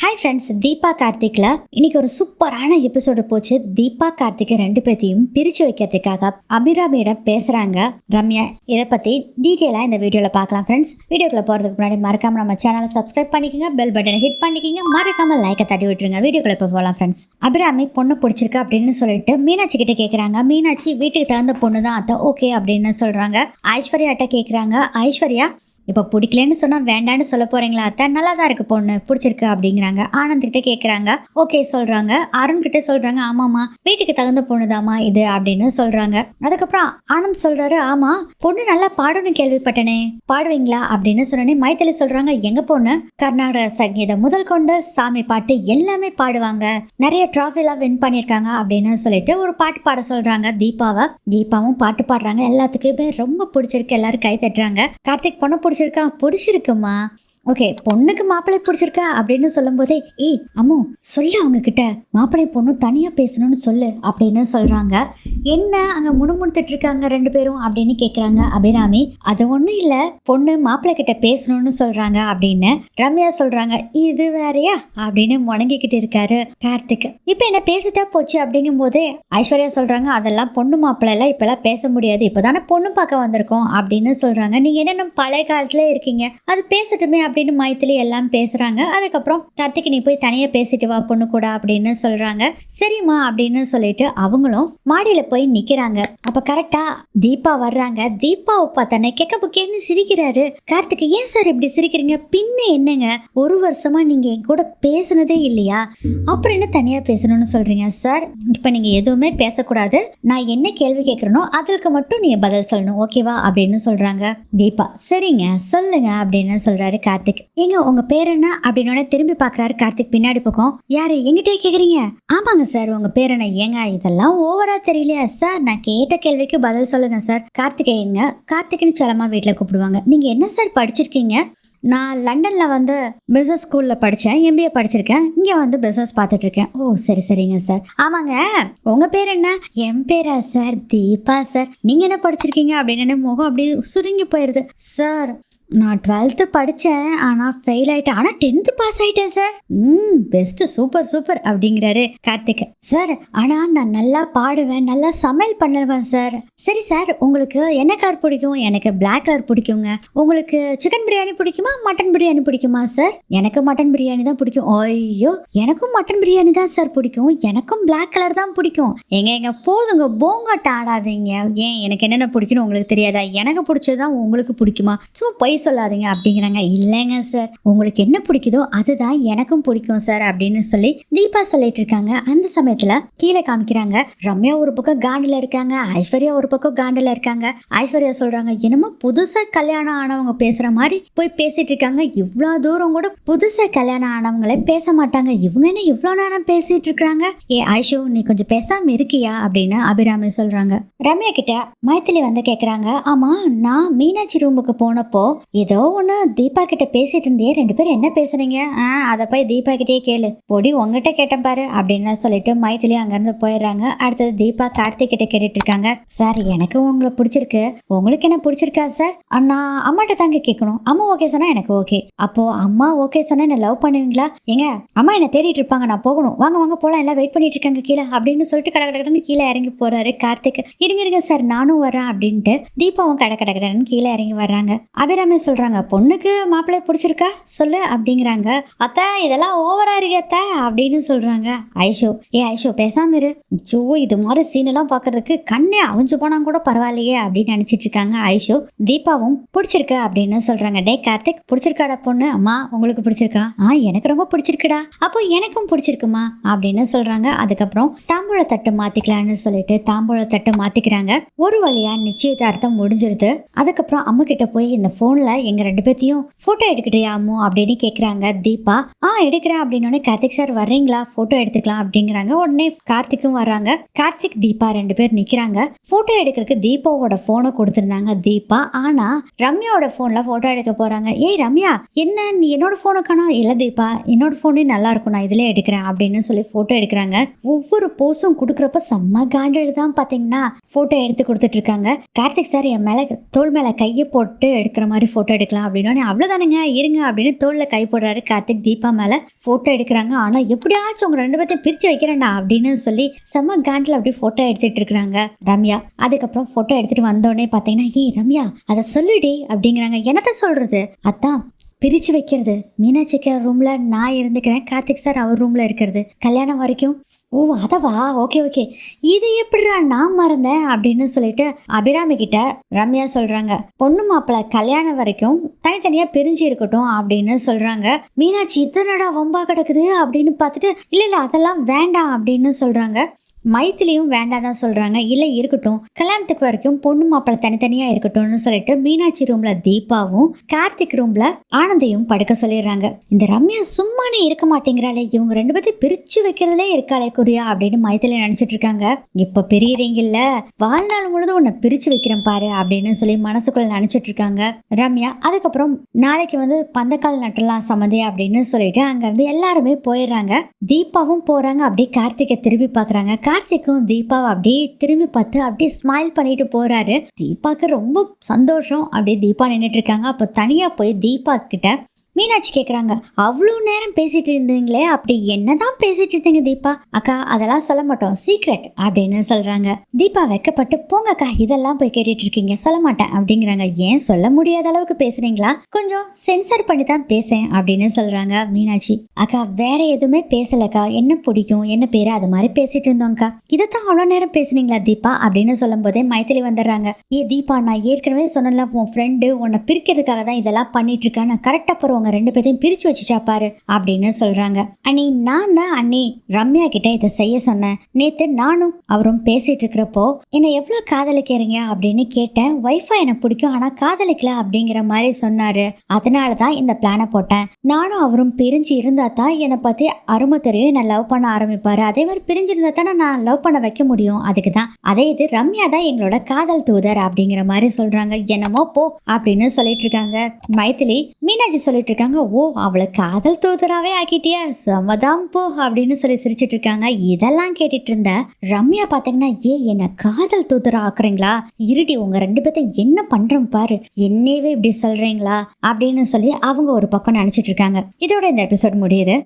Hi friends Deepa கார்த்திக்ல இன்னைக்கு ஒரு சூப்பரான எபிசோடு போச்சு. தீபா கார்த்திக் ரெண்டு பேத்தையும் பிரிச்சு வைக்கிறதுக்காக அபிராமியிடம் பேசுறாங்க. ரம்யா இதை பத்தி டீட்டெயிலா இந்த வீடியோல பார்க்கலாம் ஃப்ரெண்ட்ஸ் வீடியோக்குள்ள போறதுக்கு முன்னாடி மறக்காம நம்ம சேனலை சப்ஸ்கிரைப் பண்ணிக்கோங்க பெல் பட்டனை ஹிட் பண்ணிக்கோங்க. மறக்காம லைக்கை தட்டி விட்டுருங்க. வீடியோக்குள்ள இப்போ போகலாம் ஃப்ரெண்ட்ஸ் அபிராமி பொண்ணு பிடிச்சிருக்கு அப்படின்னு சொல்லிட்டு மீனாட்சி கிட்ட கேட்குறாங்க மீனாட்சி வீட்டுக்கு தகுந்த பொண்ணு தான் அத்தை. ஓகே அப்படின்னு சொல்றாங்க. ஐஸ்வர்யாட்ட கேட்குறாங்க ஐஸ்வர்யா இப்போ பிடிக்கலன்னு சொன்னால் வேண்டான்னு சொல்ல போகிறீங்களா அத்தை நல்லா தான் இருக்கு பொண்ணு. பிடிச்சிருக்கு அப்படிங்கிறாங்க. ஆனந்த் கிட்ட கேட்குறாங்க ஓகே சொல்கிறாங்க அருண் கிட்ட சொல்கிறாங்க ஆமாம்மா வீட்டுக்கு தகுந்த பொண்ணுதாம்மா இது அப்படின்னு சொல்கிறாங்க அதுக்கப்புறம் ஆனந்த் சொல்கிறாரு ஆமாம் பொண்ணு நல்லா பாடணும் கேள்விப்பட்டனே. பாடுவீங்களா? அப்படின்னு சொன்னோடனே மைத்திலி சொல்கிறாங்க எங்கள் பொண்ணு? கர்நாடக சங்கீதம் முதல் கொண்டு சாமி பாட்டு எல்லாமே பாடுவாங்க. நிறைய ட்ராஃபிலாம் வின் பண்ணியிருக்காங்க அப்படின்னு சொல்லிட்டு ஒரு பாட்டு பாட சொல்கிறாங்க தீபாவை. தீபாவும் பாட்டு பாடுறாங்க. எல்லாத்துக்குமே ரொம்ப பிடிச்சிருக்கு. எல்லாரும் கை தட்டுறாங்க. கார்த்திக் பொண்ணு பிடிச்சிருக்கா? பிடிச்சிருக்குமா ஓகே பொண்ணுக்கு மாப்பிள்ளை பிடிச்சிருக்கா அப்படின்னு சொல்லும்போதே ஏய் அம்மோ சொல்லு அவங்க கிட்ட மாப்பிள்ளை பொண்ணு தனியா பேசணும்னு சொல்லு அப்படின்னு சொல்றாங்க. என்ன அங்க முணுமுணுத்துட்டு இருக்காங்க ரெண்டு பேரும் அப்படின்னு கேக்குறாங்க அபிராமி. அது ஒண்ணும் இல்ல பொண்ணு மாப்பிள்ளை கிட்ட பேசணும்னு சொல்றாங்க அப்படின்னு ரம்யா சொல்றாங்க. இது வேறயா? அப்படின்னு முணங்கிக்கிட்டு இருக்காரு கார்த்திக். இப்ப என்ன பேசிட்டா போச்சு? அப்படிங்கும் போதே ஐஸ்வர்யா சொல்றாங்க அதெல்லாம் பொண்ணு மாப்பிள்ளை எல்லாம் பேச முடியாது. இப்பதானே பொண்ணு பார்க்க வந்திருக்கோம் அப்படின்னு சொல்றாங்க. நீங்க என்ன பழைய காலத்துல இருக்கீங்க? அது பேசட்டுமே அப்படின்னு மைத்திலி எல்லாம் பேசுகிறாங்க அதுக்கப்புறம் கார்த்திக் நீ போய் தனியாக பேசிட்டு வா பொண்ணு கூட அப்படின்னு சொல்கிறாங்க சரிம்மா அப்படின்னு சொல்லிட்டு அவங்களும் மாடியில் போய் நிற்கிறாங்க அப்போ கரெக்டாக தீபா வர்றாங்க. தீபாவை பார்த்தானே கெக்க புக்கேன்னு சிரிக்கிறாரு. கார்த்திக் ஏன் சார் இப்படி சிரிக்கிறீங்க? பின்ன என்னங்க? ஒரு வருஷமா நீங்க என் கூட பேசுனதே இல்லையா? அப்புறம் என்ன தனியா பேசணும்னு சொல்றீங்க சார்? இப்ப நீங்க எதுவுமே பேசக்கூடாது. நான் என்ன கேள்வி கேட்கறனோ அதற்கு மட்டும் நீங்க பதில் சொல்லணும். ஓகேவா? அப்படின்னு சொல்றாங்க தீபா. சரிங்க சொல்லுங்க அப்படின்னு சொல்றாரு கார்த்திக். ஏங்க உங்க பேர் என்ன? அப்படின்னு திரும்பி பாக்குறாரு கார்த்திக் பின்னாடி பக்கம். யாரு எங்கிட்டே கேக்குறீங்க? ஆமாங்க சார் உங்க பேர் என்ன? ஏங்க இதெல்லாம் ஓவரா தெரியலையா? சார் நான் கேட்ட கேள்விக்கு பதில் சொல்லுங்க சார். கார்த்திகேயங்க கார்த்திக்னு செல்லமா வீட்டில் கூப்பிடுவாங்க. நீங்க என்ன சார் படிச்சிருக்கீங்க? நான் லண்டனில் வந்து பிஸ்னஸ் ஸ்கூலில் படித்தேன் எம்பிஏ படிச்சிருக்கேன். இங்கே வந்து பிஸ்னஸ் பார்த்துட்ருக்கேன். ஓ சரி சரிங்க சார். ஆமாங்க உங்கள் பேர் என்ன? என் பேரா சார் தீபா சார். நீங்கள் என்ன படிச்சிருக்கீங்க? அப்படின்னு முகம் அப்படியே சுருங்கி போயிடுது சார் நான் டுவெல்த்து படித்தேன் ஆனால் ஃபெயில் ஆகிட்டேன் ஆனால் டென்த்து பாஸ் ஆகிட்டேன் சார் ம் பெஸ்ட்டு சூப்பர் சூப்பர் அப்படிங்கிறாரு கார்த்திக். சார் ஆனால் நான் நல்லா பாடுவேன் நல்லா சமையல் பண்ணுவேன் சார் சரி சார் உங்களுக்கு என்ன கலர் பிடிக்கும்? எனக்கு பிளாக் கலர் பிடிக்குங்க. உங்களுக்கு சிக்கன் பிரியாணி பிடிக்குமா? மட்டன் பிரியாணி பிடிக்குமா சார் எனக்கு மட்டன் பிரியாணி தான் பிடிக்கும். ஐயோ எனக்கும் மட்டன் பிரியாணி தான் சார் பிடிக்கும். எனக்கும் பிளாக் கலர் தான் பிடிக்கும். எங்க எங்க போதுங்க போங்காட்ட ஆடாதீங்க. ஏன் எனக்கு என்னென்ன பிடிக்கும்னு உங்களுக்கு தெரியாதா? எனக்கு பிடிச்சது தான் உங்களுக்கு பிடிக்குமா? ஸோ போய் சொல்லாதீங்க அப்படிங்கிறாங்க. இல்லைங்க சார் உங்களுக்கு என்ன பிடிக்குதோ அதுதான் எனக்கும் பிடிக்கும் சார் அப்படின்னு சொல்லி தீபா சொல்லிட்டு இருக்காங்க. அந்த சமயத்துல கீழே காமிக்கிறாங்க. ரம்யா ஒரு பக்கம் காண்டில் இருக்காங்க. ஐஸ்வர்யா ஒரு பக்கம் காண்டில் இருக்காங்க. ஐஸ்வர்யா சொல்றாங்க என்னமோ புதுசா கல்யாணம் ஆனவங்க பேசுற மாதிரி போய் பேசிட்டு இருக்காங்க. இவ்வளோ தூரம் கூட புதுசா கல்யாணம் ஆனவங்களே பேச மாட்டாங்க. இவங்க என்ன இவ்வளோ நேரம் பேசிட்டு இருக்காங்க? ஏ ஐஷோ நீ கொஞ்சம் பேசாம இருக்கியா? அப்படின்னு அபிராமி சொல்றாங்க. ரம்யா கிட்ட மைத்திலி வந்து கேட்குறாங்க ஆமா நான் மீனாட்சி ரூமுக்கு போனப்போ ஏதோ ஒன்று தீபா கிட்ட பேசிட்டு இருந்தே ரெண்டு பேரும் என்ன பேசுறீங்க? ஆ அதை போய் தீபா கிட்டே கேளு. பொடி உங்ககிட்ட கேட்டேன் பாரு அப்படின்னு சொல்லிட்டு மைத்திலி அங்கேருந்து போயிடுறாங்க. அடுத்தது தீபா கார்த்திக் கிட்ட கேட்டுட்டு இருக்காங்க. சார் எனக்கு உங்களை பிடிச்சிருக்கு. உங்களுக்கு என்ன பிடிச்சிருக்கா சார்? நான் அம்மாட்ட தாங்க கேட்கணும் அம்மா ஓகே சொன்னா எனக்கு ஓகே. அப்போ அம்மா ஓகே சொன்னா என்ன லவ் பண்ணுவீங்களா? ஏங்க அம்மா என்ன தேடிட்டு இருப்பாங்க நான் போகணும். வாங்க வாங்க போலாம். எல்லாம் வெயிட் பண்ணிட்டு இருக்காங்க கீழே அப்படின்னு சொல்லிட்டு கட கடன்னு கீழே இறங்கி போறாரு கார்த்திக். இருங்க இருங்க சார். நானும் வரேன் அப்படின்ட்டு தீபாவும் கடை கட கடன்னு கீழே இறங்கி வர்றாங்க. அபிராமி சொல்கிறாங்க பொண்ணுக்கு மாப்பிள்ளை பிடிச்சிருக்கா? சொல்லு அப்படிங்கிறாங்க. அத்தா இதெல்லாம் ஓவரா இருக்கு அத்தா அப்படின்னு சொல்கிறாங்க ஐஷோ ஏ ஐஷோ பேசாம இரு. ஜோ இது மாதிரி சீன் எல்லாம் கண்ணே அவிஞ்சு போனா கூட பரவாயில்லையே அப்படின்னு நினச்சிட்டு இருக்காங்க ஐஷோ. தீபாவும் பிடிச்சிருக்கு அப்படின்னு சொல்கிறாங்க டே கார்த்திக் பிடிச்சிருக்காடா பொண்ணு? அம்மா உங்களுக்கு பிடிச்சிருக்கா? ஆ எனக்கு ரொம்ப பிடிச்சிருக்குடா. அப்போ எனக்கும் பிடிச்சிருக்குமா? அப்படின்னு சொல்கிறாங்க அதுக்கப்புறம் தாம்பூல தட்டு மாற்றிக்கலான்னு சொல்லிட்டு தாம்பூல தட்டு மாற்றிக்கிறாங்க ஒரு வழியா நிச்சயதார்த்தம் முடிஞ்சிருது. அதுக்கப்புறம் அம்மா கிட்ட போய் இந்த ஃபோனில் போன்ல எங்க ரெண்டு பேர்த்தையும் போட்டோ எடுக்கிட்டியாமோ அப்படின்னு கேக்குறாங்க தீபா. ஆ எடுக்கிறேன் அப்படின்னு கார்த்திக் சார் வர்றீங்களா? போட்டோ எடுத்துக்கலாம் அப்படிங்கிறாங்க. உடனே கார்த்திக்கும் வர்றாங்க கார்த்திக் தீபா ரெண்டு பேர் நிக்கிறாங்க. போட்டோ எடுக்கிறதுக்கு தீபாவோட போனை கொடுத்துருந்தாங்க தீபா. ஆனா ரம்யாவோட போன்ல போட்டோ எடுக்க போறாங்க. ஏய் ரம்யா என்ன? நீ என்னோட போனை காணோம். இல்ல தீபா என்னோட போனே நல்லா இருக்கும். நான் இதுல எடுக்கிறேன். அப்படின்னு சொல்லி போட்டோ எடுக்கிறாங்க. ஒவ்வொரு போஸும் கொடுக்குறப்ப செம்ம காண்டல் தான் பாத்தீங்கன்னா போட்டோ எடுத்து கொடுத்துட்டு இருக்காங்க. கார்த்திக் சார் என் மேல தோல் மேல கையை போட்டு எடுக்கிற மாதிரி ஃபோட்டோ எடுக்கலாம் அப்படின்னு அவ்வளோதானுங்க இருங்க அப்படின்னு தோளில் கை போடுறாரு கார்த்திக். தீபா மேலே ஃபோட்டோ எடுக்கிறாங்க. ஆனால் எப்படியாச்சும் உங்க ரெண்டு பேர்த்தையும் பிரித்து வைக்கிறேன்டா அப்படின்னு சொல்லி செம்ம கேண்டில் அப்படியே ஃபோட்டோ எடுத்துட்டு இருக்கிறாங்க ரம்யா. அதுக்கப்புறம் ஃபோட்டோ எடுத்துட்டு வந்தோடனே பார்த்தீங்கன்னா ஏய் ரம்யா அதை சொல்லுடி அப்படிங்கிறாங்க. என்னத்த சொல்றது? அதான் பிரித்து வைக்கிறது. மீனாட்சிக்கு ரூமில் நான் இருந்துக்கிறேன். கார்த்திக் சார் அவர் ரூமில் இருக்கிறது. கல்யாணம் வரைக்கும் ஓ அதவா? Okay okay. இது எப்படிடா நான் மறந்தேன் அப்படின்னு சொல்லிட்டு அபிராமி கிட்ட ரம்யா சொல்றாங்க. பொண்ணு மாப்பிள்ளை கல்யாணம் வரைக்கும் தனித்தனியா பிரிஞ்சு இருக்கட்டும் அப்படின்னு சொல்றாங்க. மீனாட்சி இத்தனடா வம்பா கிடக்குது அப்படின்னு பார்த்துட்டு இல்ல இல்ல அதெல்லாம் வேண்டாம் அப்படின்னு சொல்றாங்க. மைத்திலையும் வேண்டாம் தான் சொல்கிறாங்க இல்லை இருக்கட்டும். கல்யாணத்துக்கு வரைக்கும் பொண்ணு மாப்பிள்ளை தனித்தனியாக இருக்கட்டும்னு சொல்லிட்டு மீனாட்சி ரூமில் தீபாவும் கார்த்திக் ரூமில் ஆனந்தையும் படுக்க சொல்லிடுறாங்க. இந்த ரம்யா சும்மானே இருக்க மாட்டேங்கிறாளே. இவங்க ரெண்டு பேர்த்தையும் பிரித்து வைக்கிறதுலே இருக்காளே குறியா அப்படின்னு மைத்திலி நினச்சிட்டு இருக்காங்க. இப்போ பெரியறீங்கல்ல வாழ்நாள் முழுதும் உன்னை பிரிச்சு வைக்கிறேன் பாரு அப்படின்னு சொல்லி மனசுக்குள்ள நினச்சிட்டு இருக்காங்க. ரம்யா அதுக்கப்புறம் நாளைக்கு வந்து பந்தக்கால் நட்டலாம் சம்மதி அப்படின்னு சொல்லிட்டு அங்கேருந்து எல்லாருமே போயிடுறாங்க. தீபாவும் போகிறாங்க அப்படியே கார்த்திகை திரும்பி பார்க்குறாங்க. கார்த்திக்கும் தீபாவை அப்படியே திரும்பி பார்த்து அப்படியே ஸ்மைல் பண்ணிட்டு போறாரு. தீபாக்கு ரொம்ப சந்தோஷம். அப்படியே தீபா நின்றுட்டு இருக்காங்க. அப்போ தனியா போய் தீபா கிட்ட மீனாட்சி கேட்குறாங்க அவ்வளோ நேரம் பேசிட்டு இருந்தீங்களே அப்படி என்னதான் பேசிட்டு இருந்தீங்க தீபா? அக்கா அதெல்லாம் சொல்ல மாட்டோம். சீக்ரெட் அப்படின்னு சொல்றாங்க. தீபா வெக்கப்பட்டு போங்கக்கா இதெல்லாம் போய் கேட்டுட்டு இருக்கீங்க. சொல்ல மாட்டேன். அப்படிங்கிறாங்க. ஏன் சொல்ல முடியாத அளவுக்கு பேசுறீங்களா? கொஞ்சம் சென்சர் பண்ணி தான் பேசேன். அப்படின்னு சொல்றாங்க மீனாட்சி. அக்கா வேற எதுவுமே பேசலக்கா. என்ன பிடிக்கும்? என்ன பேரு? அது மாதிரி பேசிட்டு இருந்தோம்க்கா இதைத்தான் அவ்வளோ நேரம் பேசுனீங்களா தீபா? அப்படின்னு சொல்லும் போதே மைத்திலி வந்துடுறாங்க. ஏ தீபா நான் ஏற்கனவே சொன்னல உன் ஃப்ரெண்டு உன்னை பிரிக்கிறதுக்காக தான் இதெல்லாம் பண்ணிட்டு இருக்கேன். நான் கரெக்டாக ரெண்டு பேர்த்தையும் பிரிச்சு வச்சுச்சா பாரு அப்படின்னு சொல்றாங்க. அண்ணி நான் தான் அண்ணி ரம்யா கிட்ட இதை செய்ய சொன்னேன். நேத்து நானும் அவரும் பேசிட்டு இருக்கிறப்போ என்னை எவ்வளவு காதலிக்கிறீங்க? அப்படின்னு கேட்டேன். வைஃபை எனக்கு பிடிக்கும் ஆனா காதலிக்கல அப்படிங்கிற மாதிரி சொன்னாரு. அதனால தான் இந்த பிளானை போட்டேன். நானும் அவரும் பிரிஞ்சு இருந்தா தான் என்னை பத்தி அருமை தெரியும். என்னை லவ் பண்ண ஆரம்பிப்பாரு. அதே மாதிரி பிரிஞ்சிருந்தா தானே நான் லவ் பண்ண வைக்க முடியும். அதுக்கு தான். அதே இது ரம்யா தான் எங்களோட காதல் தூதர் அப்படிங்கிற மாதிரி சொல்றாங்க. என்னமோ போ அப்படின்னு சொல்லிட்டு இருக்காங்க. மைத்திலி மீனாட்சி சொல்லிட்டு இருக்காங்க ஓ அவளை காதல் தூதராகவே ஆக்கிட்டியா? செமதான் போ அப்படின்னு சொல்லி சிரிச்சிட்டு இருக்காங்க இதெல்லாம் கேட்டுட்டு இருந்த ரம்யா பார்த்தீங்கன்னா ஏ என்ன காதல் தூதரா ஆக்குறீங்களா? இருடி உங்க ரெண்டு பேர்த்தையும் என்ன பண்றோம் பாரு? என்னவே இப்படி சொல்றீங்களா? அப்படின்னு சொல்லி அவங்க ஒரு பக்கம் நினைச்சிட்டு இருக்காங்க இதோட இந்த எபிசோட் முடியுது.